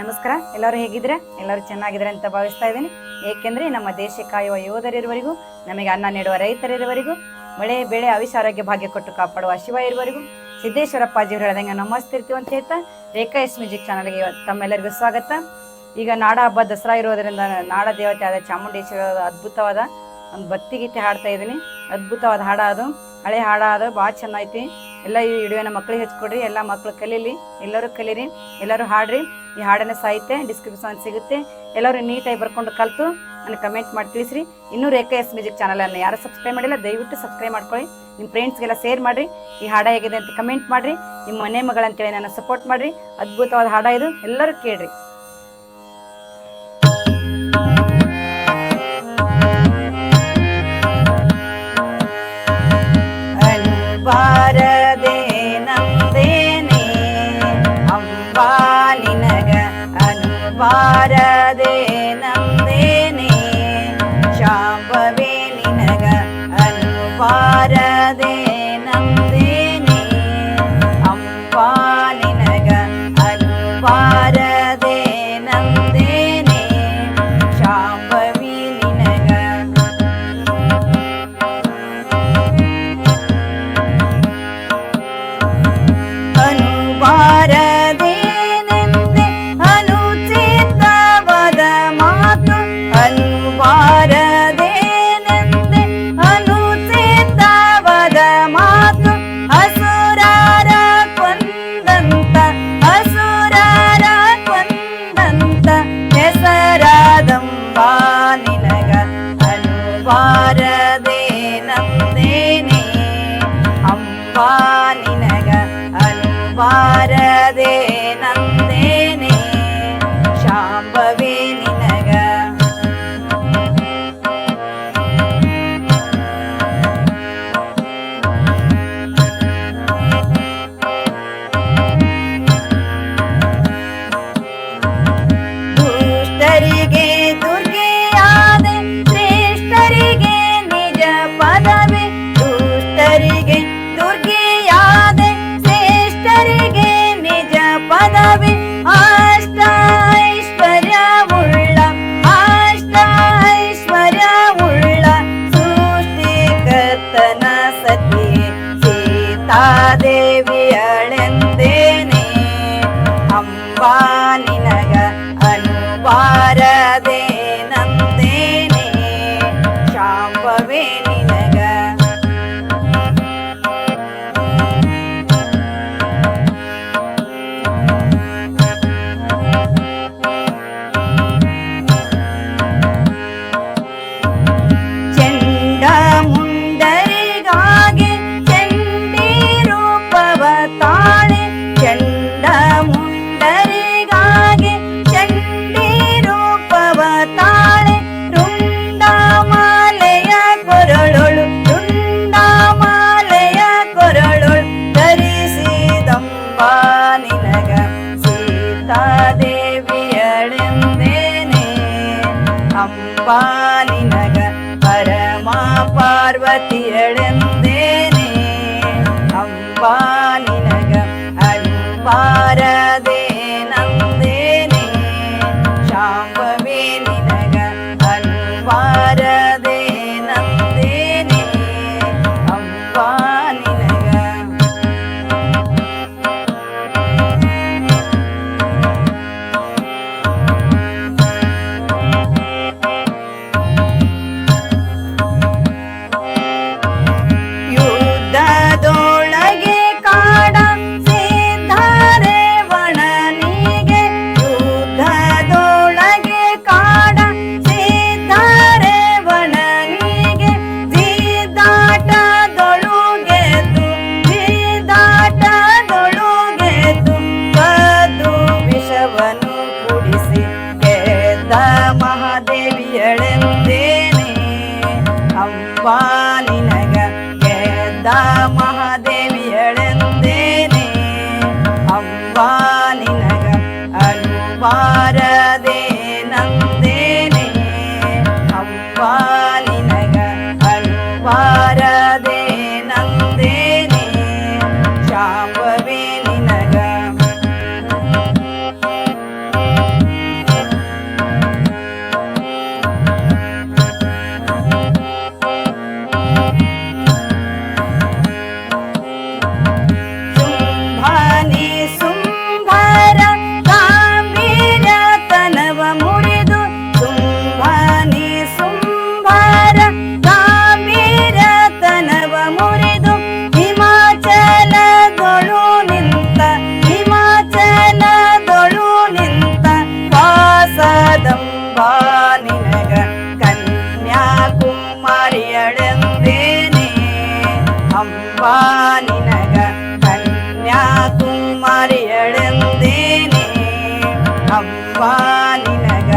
ನಮಸ್ಕಾರ. ಎಲ್ಲರೂ ಹೇಗಿದ್ರೆ ಎಲ್ಲರೂ ಚೆನ್ನಾಗಿದ್ರೆ ಅಂತ ಭಾವಿಸ್ತಾ ಇದ್ದೀನಿ. ಏಕೆಂದ್ರೆ ನಮ್ಮ ದೇಶ ಕಾಯುವ ಯೋಧರಿರುವರಿಗೂ ನಮಗೆ ಅನ್ನ ನೀಡುವ ರೈತರಿರುವರಿಗೂ ಮಳೆ ಬೆಳೆ ಅವಿಷ ಆರೋಗ್ಯ ಭಾಗ್ಯ ಕೊಟ್ಟು ಕಾಪಾಡುವ ಶಿವ ಇರುವರಿಗೂ ಸಿದ್ದೇಶ್ವರಪ್ಪ ಅಜ್ಜಿಯವರು ಹೇಳ್ದಂಗೆ ನಮಸ್ತಿರ್ತೀವಿ ಅಂತ ಹೇಳ್ತಾ ರೇಖಾ ಎಸ್ ಮ್ಯೂಸಿಕ್ ಚಾನಲ್ಗೆ ತಮ್ಮೆಲ್ಲರಿಗೂ ಸ್ವಾಗತ. ಈಗ ನಾಡ ಹಬ್ಬ ದಸರಾ ಇರೋದರಿಂದ ನಾಡ ದೇವತೆ ಆದ ಚಾಮುಂಡೇಶ್ವರ ಅದ್ಭುತವಾದ ಒಂದು ಭಕ್ತಿ ಗೀತೆ ಹಾಡ್ತಾ ಇದ್ದೀನಿ. ಅದ್ಭುತವಾದ ಹಾಡ ಅದು. ಹಳೆ ಹಾಡ ಅದು. ಭಾಳ ಚೆನ್ನಾಗೈತಿ ಎಲ್ಲ ಈ ವಿಡಿಯೋನ ಮಕ್ಕಳಿಗೆ ಹಚ್ಕೊಡ್ರಿ, ಎಲ್ಲ ಮಕ್ಕಳು ಕಲೀಲಿ, ಎಲ್ಲರೂ ಕಲೀರಿ, ಎಲ್ಲರೂ ಹಾಡ್ರಿ, ಈ ಹಾಡನ್ನ ಸಾಹಿತ್ಯ ಡಿಸ್ಕ್ರಿಪ್ಷನ್ ಸಿಗುತ್ತೆ. ಎಲ್ಲರೂ ನೀಟಾಗಿ ಬರ್ಕೊಂಡು ಕಲಿತು ನನಗೆ ಕಮೆಂಟ್ ಮಾಡಿ ತಿಳಿಸ್ರಿ. ಇನ್ನೂ ರೇಖಾ ಎಸ್ ಮ್ಯೂಸಿಕ್ ಚಾನಲನ್ನು ಯಾರು ಸಬ್ಸ್ಕ್ರೈಬ್ ಮಾಡಿಲ್ಲ, ದಯವಿಟ್ಟು ಸಬ್ಸ್ಕ್ರೈಬ್ ಮಾಡ್ಕೊಳ್ಳಿ. ನಿಮ್ಮ ಫ್ರೆಂಡ್ಸ್ಗೆಲ್ಲ ಶೇರ್ ಮಾಡಿರಿ. ಈ ಹಾಡ ಹೇಗಿದೆ ಅಂತ ಕಮೆಂಟ್ ಮಾಡಿರಿ. ನಿಮ್ಮ ಮನೆ ಮಗಳಂತೇಳಿ ನನ್ನ ಸಪೋರ್ಟ್ ಮಾಡಿರಿ. ಅದ್ಭುತವಾದ ಹಾಡ ಇದು. ಎಲ್ಲರೂ ಕೇಳ್ರಿ. ನಿನಗ ಸತಿ ಸೀತಾದೇವಿಯಳೆಂದೇನೆ bye. ಅಂಬಾ ನಿನಗ